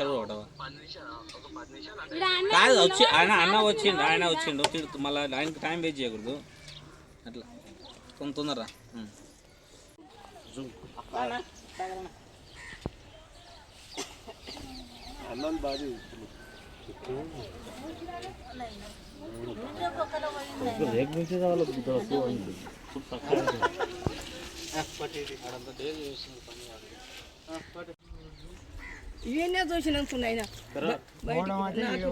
నిమిషాలు ఒకటవా అన్న కాదు వచ్చి ఆయన అన్న వచ్చిండు ఆయన వచ్చిండు. వచ్చి మళ్ళీ ఆయనకి టైం వేస్ట్ చేయకూడదు. అట్లా. కొంత తొందరరా. ఇవన్నీ చూసినందుకున్నాయి నాకు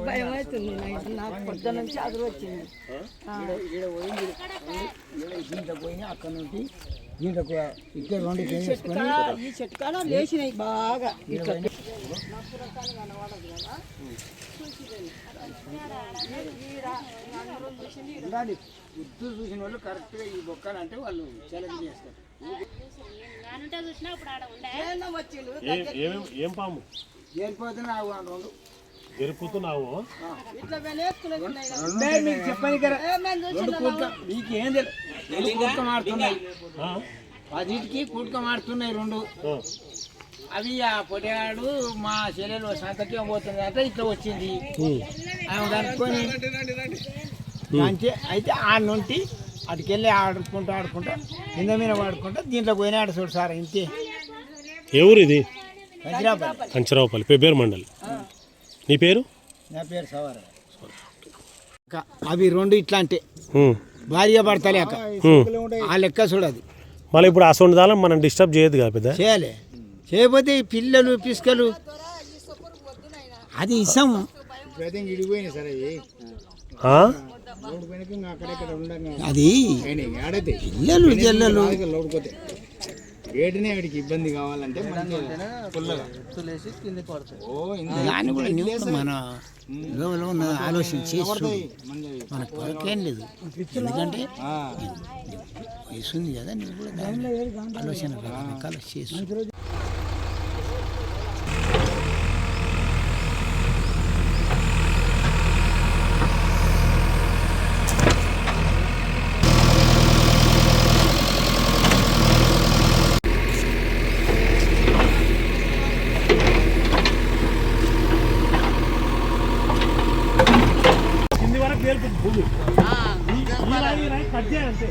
భయం అవుతుంది నాయన. నాకు పొద్దున నుంచి అదురు వచ్చింది దీంట్లో అక్కడ నుండి దీంట్లోకి ఇక్కడ రెండు ఈ చెట్టు కాడ ఈ చెట్టు కాడ లేచినాయి బాగా. ఇట్లా ఉత్తు చూసిన వాళ్ళు కరెక్ట్గా ఈ బొక్కలు అంటే వాళ్ళు సెలెక్ట్ చేస్తారు. ఏం పాము? ఆ. రెండు ఎరుపుతున్నావు మీకు చెప్పని కదా. మీకు ఏం తెలియదు మారుతున్నాయి పదిటికి కూట్క మారుతున్నాయి రెండు. అవి ఆ పొడియాడు మా చెల్లెలు సంతకం పోతుంది అంటే ఇట్లా వచ్చింది. ఆమె కనుక్కొని మంచి అయితే ఆడ నుండి అటుకెళ్ళి ఆడుకుంటూ ఆడుకుంటా కింద మీద వాడుకుంటా దీంట్లో పోయినా ఆడ చూడు సార్ ఇంతే. ఏ ఊరు ఇది? కంచరావుపల్లి పెబ్బేరు మండల్. నీ పేరు? నా పేరు సవార. అవి రెండు ఇట్లాంటి. భార్య భర్త లేక. ఆ లెక్క చూడదు మళ్ళీ ఇప్పుడు అసలు మనం డిస్టర్బ్ చేయదు కదా పెద్ద. చేయాలి. చేయకపోతే ఈ పిల్లలు పిసుకలు. అది ఇసం. ఇడిపోయినాయి సరే ఆ? అది? పిల్లలు జల్లలు. వేటినే వీడికి ఇబ్బంది కావాలంటే దాన్ని కూడా నువ్వు మన లోపల ఉన్న ఆలోచన. మన కొరకేం లేదు. ఎందుకంటే వయసు ఉంది కదా నువ్వు కూడా ఆలోచన రకరకాల చూడు. కింది వరకు పేరుకుంది భూమి ఈ- ఈ రాయి, ఈ రాయి కట్ చేయాలి అంతే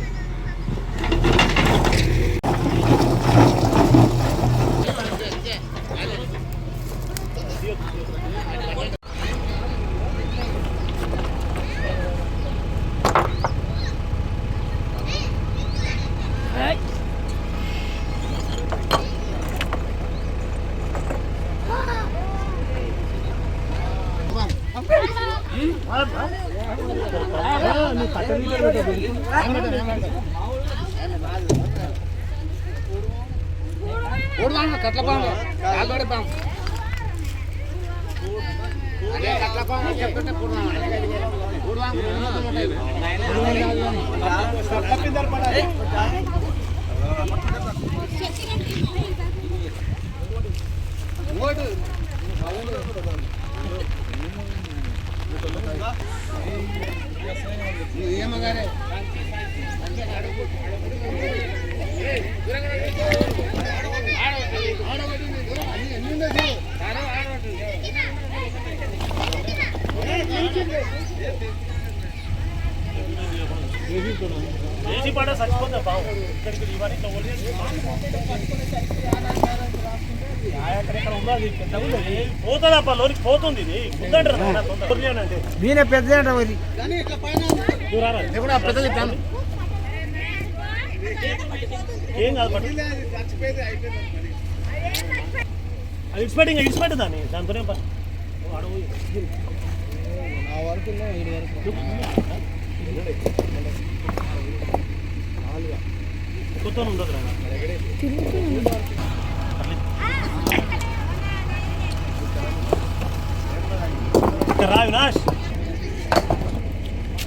ఏసీ పాట చచ్చిపోతా బావు ఇక్కడికి ఏమగారే దూరంగా వదిలేసి ఎక్కడెక్కడ ఉందో అది ఇక్కడికి ఇవన్నీ ఏ, పోతుందప్ప లోనికి పోతుంది ఇది ఉందంటారు అది నువ్వు రారా. ఏం కాదు పట్టు. అది ఇడిచిపెట్టి ఇంకా ఇడిచిపెట్టు దాన్ని దాంతోనే పని నువ్వు అడుగు కొత్త ఉండదు రా ఇక్కడ రా వినాష్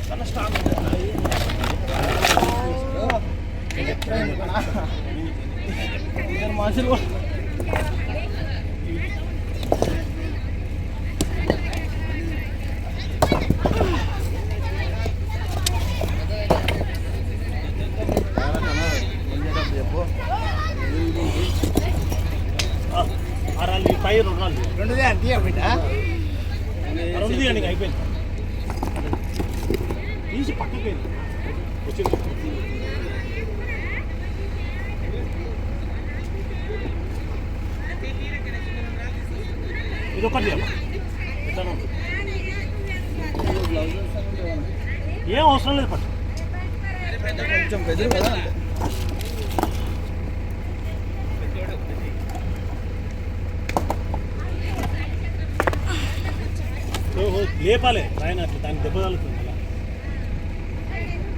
చాలా స్ట్రాంగ్ మనుషులు కూడా ఆ, ఆ రాళ్ళు ఈ పైన పై రెండు రాళ్ళు తీయాలి. రెండు తీయ బిడ్డ రెండు తీయండి ఇంకా అయిపోయింది తీసి పక్కకి వేయండి. వచ్చింది ఇది ఒకటి ఏం అవసరం లేదు పట్టు. కొంచెం బెదిరి కదా లేపాలి రాయన అట్లా దానికి దెబ్బ తగులుతుంది అలా.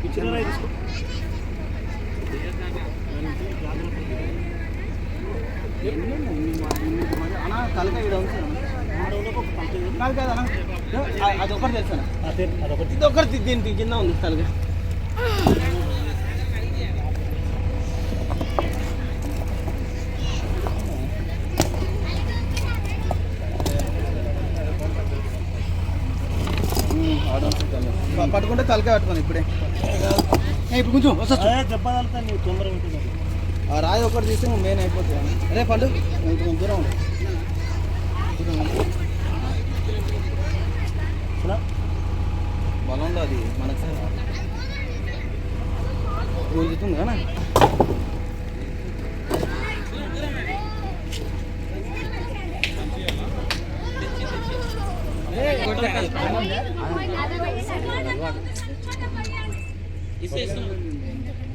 ఇచ్చిన తీసుకో. తలక కాదు కదా అది తెలుసా అదొకటి ఇది ఒకటి దీనికి కింద ఉంది తలగా పట్టుకుంటే తలకాయ పట్టుకోండి ఇప్పుడే ఇప్పుడు కొంచెం వస్తా అదే ఆ రాయి ఒకటి తీస్తే మెయిన్ అయిపోతుంది అరే పండు కొంచెం దూరం ఉండు. దూరం ఉండు. చూడా? బలంలో అది మనకు గుంజుతుంది కదా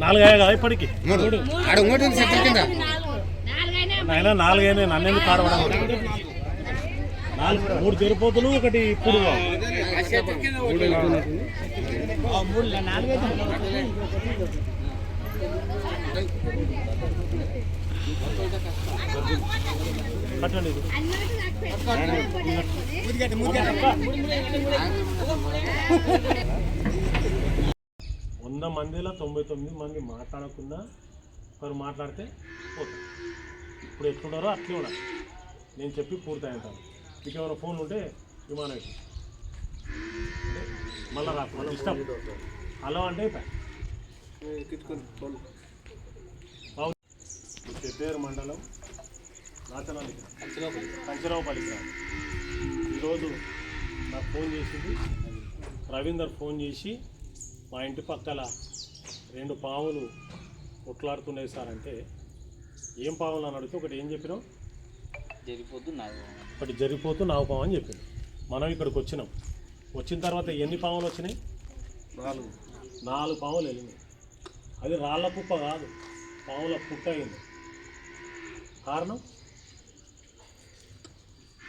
నాలుగయ్యా కదా ఇప్పటికి? ఆడ ఇంకోటి ఉంది చెట్ల కింద. నాయన నాలుగైనా నన్నెందుకు కాడవడం నాలుగు మూడు తెరిపోతులు ఒకటి ఇప్పుడు. వంద మందిలో తొంభై తొమ్మిది మంది మాట్లాడకుండా ఒకరు మాట్లాడితే పోతాం ఇప్పుడు ఎట్లున్నారో అట్లే ఉండాలి. నేను చెప్పి పూర్తి అవుతాను మీకు ఏమైనా ఫోన్ ఉంటే విమానం మళ్ళా ఇష్టం హలో అంటే పెద్దేరు మండలం నాచనాలి పంచరావుపల్లి గ్రామం. ఈరోజు నాకు ఫోన్ చేసింది. రవీందర్ ఫోన్ చేసి మా ఇంటి పక్కల రెండు పాములు కొట్లాడుతున్నాయి సార్ అంటే ఏం పాములు అని అడిగితే ఒకటి ఏం చెప్పినాం జరిగిపోద్దు నాకు ఒకటి జరిగిపోతూ నావు పాము అని చెప్పింది మనం ఇక్కడికి వచ్చినాం. వచ్చిన తర్వాత ఎన్ని పాములు వచ్చినాయి? నాలుగు. నాలుగు పాములు వెళ్ళినాయి. అది రాళ్ళ కుప్ప కాదు పాముల పుట్ట అయింది. కారణం?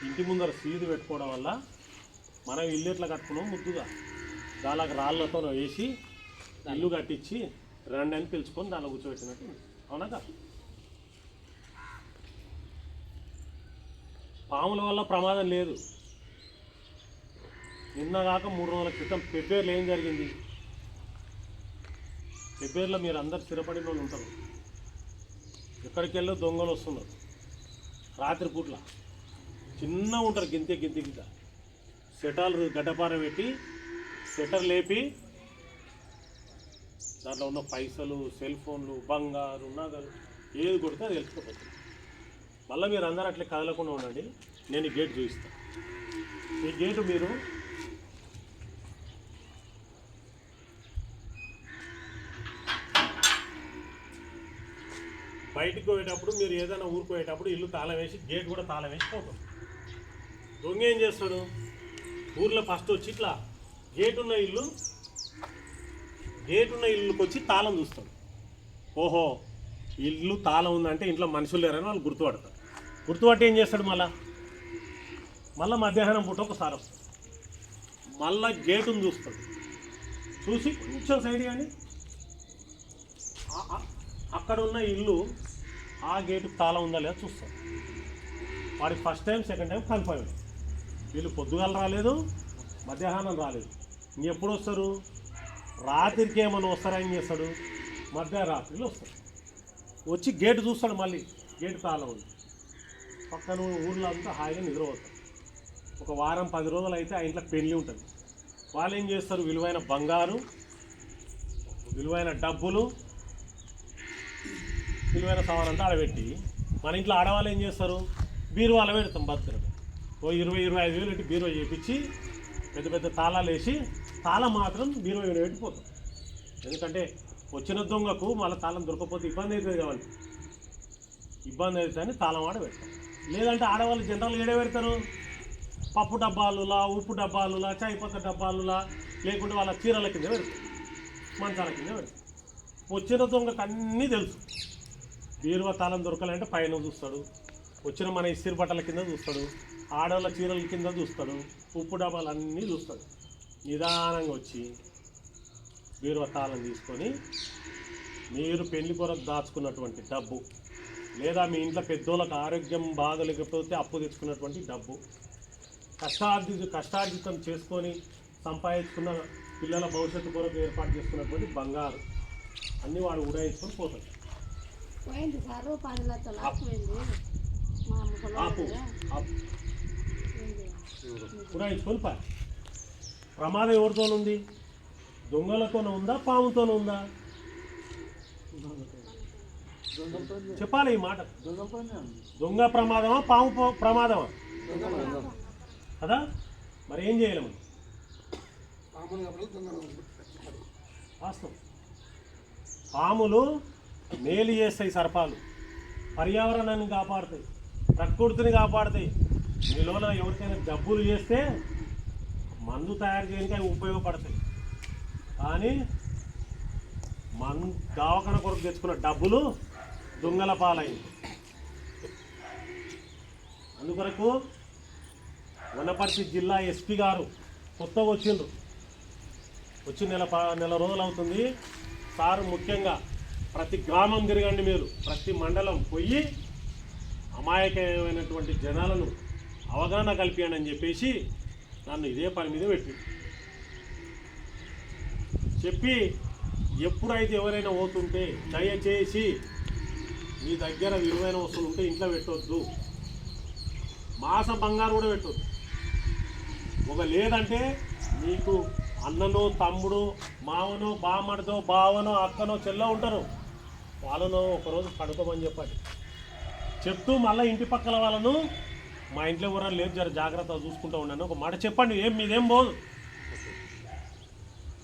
ఇంటి ముందర సీదు పెట్టుకోవడం వల్ల మనం ఇల్లు ఎట్లా కట్టుకున్నాం ముద్దుగా. దానికి రాళ్ళతో వేసి ఇల్లు కట్టించి రండి అని పిలుచుకొని దానిలో కూర్చోబెట్టినట్టు. అవునా కాదు పాముల వల్ల ప్రమాదం లేదు. నిన్న కాక మూడు రోజుల క్రితం పెబ్బేర్లో ఏం జరిగింది? పెబ్బేర్లో మీరు అందరు స్థిరపడిన వాళ్ళు ఉంటారు. ఎక్కడికి వెళ్ళో దొంగలు వస్తున్నారు. రాత్రి పూట్ల చిన్న ఉంటారు గింతే గింతె గింత. సెటాలు గడ్డపార పెట్టి సెటర్ లేపి దాంట్లో ఉన్న పైసలు సెల్ ఫోన్లు బంగారు నగలు ఏది కొడితే అది వెళ్ళిపోతుంది మళ్ళీ మీరు అందరూ అట్లా కదలకుండా ఉండండి. నేను గేట్ చూపిస్తాను ఈ గేటు మీరు బయటకు పోయేటప్పుడు మీరు ఏదైనా ఊరుకోయేటప్పుడు ఇల్లు తాళం వేసి గేట్ కూడా తాళం వేసి పోతుంది. దొంగ ఏం చేస్తాడు? ఊర్లో ఫస్ట్ వచ్చి ఇట్లా గేట్ ఉన్న ఇల్లు గేట్ ఉన్న ఇల్లుకి వచ్చి తాళం చూస్తాడు. ఓహో ఇల్లు తాళం ఉందంటే ఇంట్లో మనుషులు లేరని వాళ్ళు గుర్తుపడతారు. గుర్తుపట్టి ఏం చేస్తాడు మళ్ళా? మళ్ళీ మధ్యాహ్నం పూట ఒకసారి వస్తాడు. మళ్ళా గేటును చూస్తాడు. చూసి కొంచెం సైడ్ కానీ అక్కడ ఉన్న ఇల్లు ఆ గేటుకు తాళం ఉందా లేదా చూస్తాం. వాడికి first time second time confirm వీళ్ళు పొద్దుగాల రాలేదు మధ్యాహ్నం రాలేదు. ఇంకెప్పుడు వస్తారు? రాత్రికి ఏమైనా వస్తారా? ఏం చేస్తాడు? మధ్యరాత్రిలో వస్తాడు. వచ్చి గేటు చూస్తాడు మళ్ళీ. గేటు తాళం ఉంది. పక్కన ఊళ్ళో అంతా హాయిగా నిద్రపోతాడు ఒక వారం పది రోజులు అయితే ఆ ఇంట్లో పెళ్ళి ఉంటుంది. వాళ్ళు ఏం చేస్తారు? విలువైన బంగారు విలువైన డబ్బులు విలువైన సామాన్ అంతా ఆడబెట్టి మన ఇంట్లో ఆడవాళ్ళు ఏం చేస్తారు? బీరువాలో పెడతాం భద్రం ఓ ఇరవై ఇరవై ఐదు వేలు పెట్టి బీరువా చేపించి పెద్ద పెద్ద తాళాలు వేసి తాళం మాత్రం బీరువా మీద పెట్టిపోతాం ఎందుకంటే వచ్చిన దొంగకు మళ్ళీ తాళం దొరకకపోతే ఇబ్బంది అవుతుంది కాబట్టి ఇబ్బంది అవుతుందని తాళం ఆడ పెడతాం. లేదంటే ఆడవాళ్ళు జనరల్ ఏడే పెడతారు? పప్పు డబ్బాలులా ఉప్పు డబ్బాలులా చాయ్ డబ్బాలులా లేకుంటే వాళ్ళ చీరల కింద పెడతారు మంచాల కింద పెడతారు వచ్చిన దొంగకు అన్నీ తెలుసు. బీరువా తాళం దొరకాలంటే పైన చూస్తాడు. వచ్చిన మన ఇస్తిరి బట్టల కింద చూస్తాడు. ఆడవాళ్ళ చీరల కింద చూస్తాడు. ఉప్పు డబ్బాలు అన్నీ చూస్తాడు. నిదానంగా వచ్చి బీరువా తాళం తీసుకొని మీరు పెళ్ళి కొరకు దాచుకున్నటువంటి డబ్బు లేదా మీ ఇంట్లో పెద్దోళ్ళకి ఆరోగ్యం బాగలేకపోతే అప్పు తెచ్చుకున్నటువంటి డబ్బు కష్టార్జిత కష్టార్జితం చేసుకొని సంపాదించుకున్న పిల్లల భవిష్యత్తు కొరకు ఏర్పాటు చేసుకున్నటువంటి బంగారు అన్నీ వాడు ఉడాయించుకొని పోతాడు. పోయింది సార్? పది లక్షలు ఆపిపోయింది మా ఆపు. ఆపు. ఉడాయించుకొని పా ప్రమాదం ఎవరితో ఉంది? దొంగలతోనే ఉందా? పాముతోనే ఉందా? చెప్పాలి ఈ మాట. దొంగ ప్రమాదమా పాము ప- ప్రమాదమా? కదా? మరి ఏం చేయాలి మనం? వాస్తవం. పాములు మేలు చేస్తాయి సర్పాలు. పర్యావరణాన్ని కాపాడుతాయి. ప్రకృతిని కాపాడుతాయి. మీలోన ఎవరికైనా జబ్బులు చేస్తే మందు తయారు చేయడానికి అవి ఉపయోగపడతాయి. కానీ మన్ దావకన కొరకు తెచ్చుకున్న డబ్బులు దొంగల పాలైంది అందుకొరకు వనపర్తి జిల్లా ఎస్పీ గారు కొత్తగా వచ్చిండ్రు. వచ్చి నెల ప- నెల రోజులు అవుతుంది సార్ ముఖ్యంగా ప్రతి గ్రామం తిరగండి మీరు. ప్రతి మండలం పోయి అమాయకమైనటువంటి జనాలను అవగాహన కల్పించండి అని చెప్పేసి నన్ను ఇదే పని మీద పెట్టి చెప్పి ఎప్పుడైతే ఎవరైనా పోతుంటే దయచేసి మీ దగ్గర విలువైన వస్తువులు ఉంటే ఇంట్లో పెట్టొద్దు. మాసం బంగారు కూడా పెట్టొద్దు. ఒక లేదంటే మీకు అన్ననో తమ్ముడు మావనో బామ్మడితో బావనో అక్కనో చెల్లో ఉంటారు. వాళ్ళను ఒకరోజు పడుకోమని చెప్పండి. చెప్తూ మళ్ళీ ఇంటి పక్కల వాళ్ళను మా ఇంట్లో ఎవరైనా లేదు జర జాగ్రత్తగా చూసుకుంటూ ఉన్నాను ఒక మాట చెప్పండి ఏం మీదేం పోదు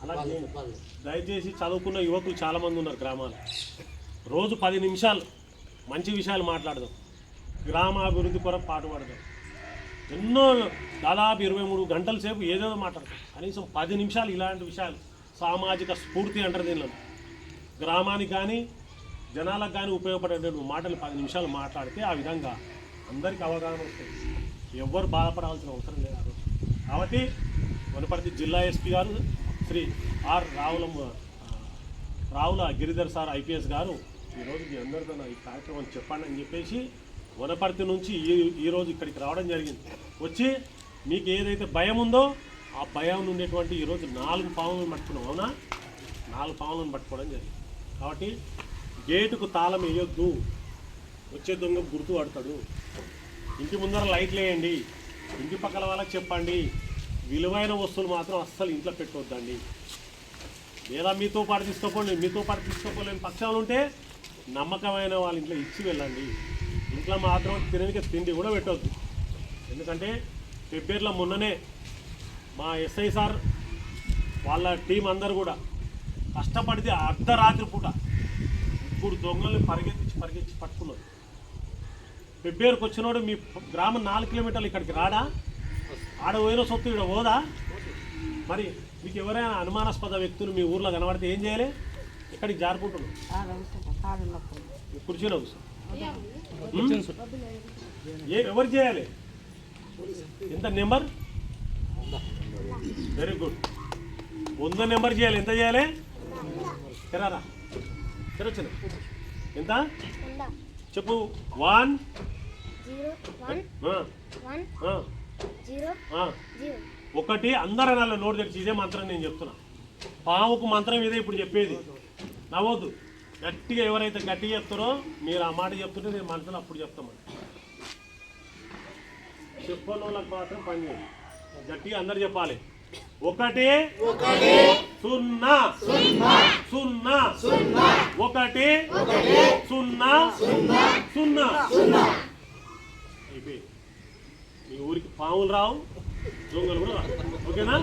అలా. దయచేసి చదువుకున్న యువకులు చాలామంది ఉన్నారు గ్రామాలు రోజు పది నిమిషాలు మంచి విషయాలు మాట్లాడదాం. గ్రామాభివృద్ధి కొరకు పాటుపడదాం. ఎన్నో దాదాపు ఇరవై మూడు గంటల సేపు ఏదేదో మాట్లాడతాం. కనీసం పది నిమిషాలు ఇలాంటి విషయాలు సామాజిక స్ఫూర్తి అంటారు దీనిలో. గ్రామానికి కానీ జనాలకు కానీ ఉపయోగపడేటువంటి మాటలు పది నిమిషాలు మాట్లాడితే ఆ విధంగా అందరికీ అవగాహన వస్తుంది. ఎవ్వరు బాధపడాల్సిన అవసరం లేదు ఆ రోజు. కాబట్టి వనపర్తి జిల్లా ఎస్పీ గారు శ్రీ ఆర్ రావులం రావుల గిరిధర్ సార్ ఐపీఎస్ గారు ఈరోజు మీ అందరితో ఈ కార్యక్రమం చెప్పండి అని చెప్పేసి వనపర్తి నుంచి ఈ ఈరోజు ఇక్కడికి రావడం జరిగింది. వచ్చి మీకు ఏదైతే భయం ఉందో ఆ భయం ఉండేటువంటి ఈరోజు నాలుగు పాములను పట్టుకున్నాం అవునా? నాలుగు పాములను పట్టుకోవడం జరిగింది. కాబట్టి గేటుకు తాళం వేయొద్దు. వచ్చే దొంగ గుర్తు పడతాడు. ఇంటి ముందర లైట్లు వేయండి. ఇంటి పక్కల వాళ్ళకి చెప్పండి. విలువైన వస్తువులు మాత్రం అస్సలు ఇంట్లో పెట్టొద్దండి. లేదా మీతో పాటు తీసుకోపోండి. మీతో పాటు తీసుకోపోలేని పక్షాలు ఉంటే నమ్మకమైన వాళ్ళ ఇంట్లో ఇచ్చి వెళ్ళండి. ఇంట్లో మాత్రం తినడానికి తిండి కూడా పెట్టొద్దు. ఎందుకంటే పెబ్బేర్ల మొన్ననే మా ఎస్ఐ సార్ వాళ్ళ టీం అందరు కూడా కష్టపడితే అర్ధరాత్రి పూట ఇప్పుడు దొంగల్ని పరిగెత్తించి పరిగెత్తి పట్టుకున్నారు. పెబ్బేరుకు వచ్చినోడు మీ గ్రామం నాలుగు కిలోమీటర్లు ఇక్కడికి రాడా? ఆడ పోయిన సొత్తు ఇక్కడ పోదా? మరి మీకు ఎవరైనా అనుమానాస్పద వ్యక్తులు మీ ఊర్లో కనబడితే ఏం చేయాలి? ఇక్కడికి జారుకుంటున్నాం కుర్చీలో కూర్చో? ఏ ఎవరు చేయాలి? ఎంత నెంబర్? వెరీ గుడ్ వంద నెంబర్ చేయాలి. ఎంత చేయాలి? తెరారా. తెరొచ్చిన ఎంత? చెప్పు. వన్. ఒకటి అందరూ నాలో నోటు తెచ్చి ఇదే మంత్రం నేను చెప్తున్నా. పాముకు మంత్రం ఇదే ఇప్పుడు చెప్పేది. నవ్వద్దు. గట్టిగా ఎవరైతే గట్టిగా చెప్తారో మీరు ఆ మాట చెప్తుంటే నేను మనసులో అప్పుడు చెప్తామని చెప్పని వాళ్ళకి మాత్రం పని చేయండి గట్టిగా అందరు చెప్పాలి. ఒకటి సున్నా సున్నా ఒకటి సున్నా సున్నా అయిపోయింది. మీ ఊరికి పాములు రావు దొంగలు కూడా రావు. ఓకేనా.